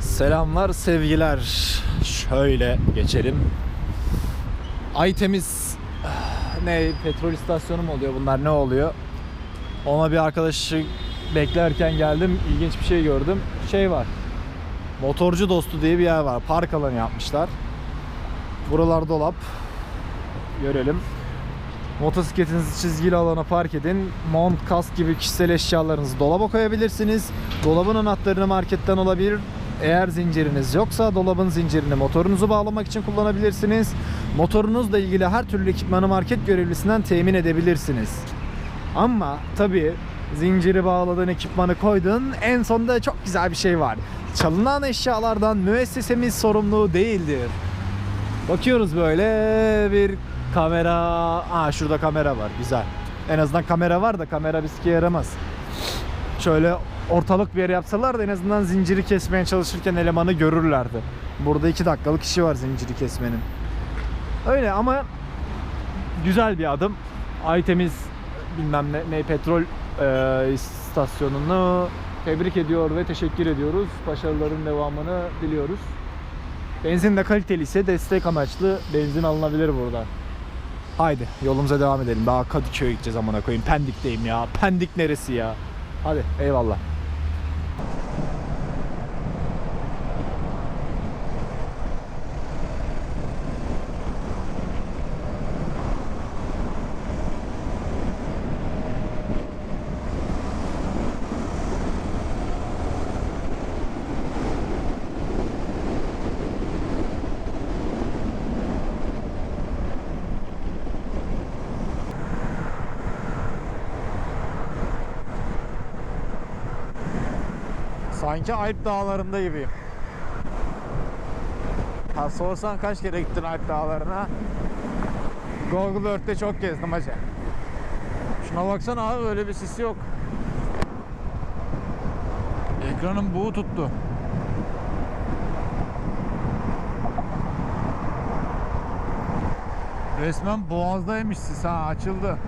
Selamlar, sevgiler. Şöyle geçelim. Aytemiz ne petrol istasyonu mu oluyor bunlar ne oluyor? Ona bir arkadaşı beklerken geldim. ilginç bir şey gördüm. Şey var. Motorcu dostu diye bir yer var. Park alanı yapmışlar. Buralar dolap. Görelim. Motosikletinizi çizgili alana park edin. Mont, kask gibi kişisel eşyalarınızı dolaba koyabilirsiniz. Dolabın anahtarını marketten alabilir. Eğer zinciriniz yoksa dolabın zincirini motorunuzu bağlamak için kullanabilirsiniz. Motorunuzla ilgili her türlü ekipmanı market görevlisinden temin edebilirsiniz. Ama tabii zinciri bağladığın ekipmanı koydun. En sonunda çok güzel bir şey var. Çalınan eşyalardan müessesemiz sorumlu değildir. Bakıyoruz böyle bir kamera. Aa şurada kamera var. Güzel. En azından kamera var da kamera sike yaramaz. Şöyle ortalık bir yer yapsalar da en azından zinciri kesmeye çalışırken elemanı görürlerdi. Burada 2 dakikalık işi var zinciri kesmenin. Öyle ama güzel bir adım. Aytemiz bilmem ne, ne petrol e, istasyonunu tebrik ediyor ve teşekkür ediyoruz. Başarıların devamını diliyoruz. Benzin de kaliteli ise destek amaçlı benzin alınabilir burada. Haydi yolumuza devam edelim. Daha Kadıköy'e gideceğiz amına koyayım. Pendik'teyim ya. Pendik neresi ya? Hadi eyvallah. Sanki Alp dağlarında gibiyim. Ha sorsan kaç kere gittin Alp dağlarına? Google Earth'te çok gezdim hacı. Şuna baksana abi öyle bir sis yok. Ekranın buğu tuttu. Resmen boğazdaymış sis ha açıldı.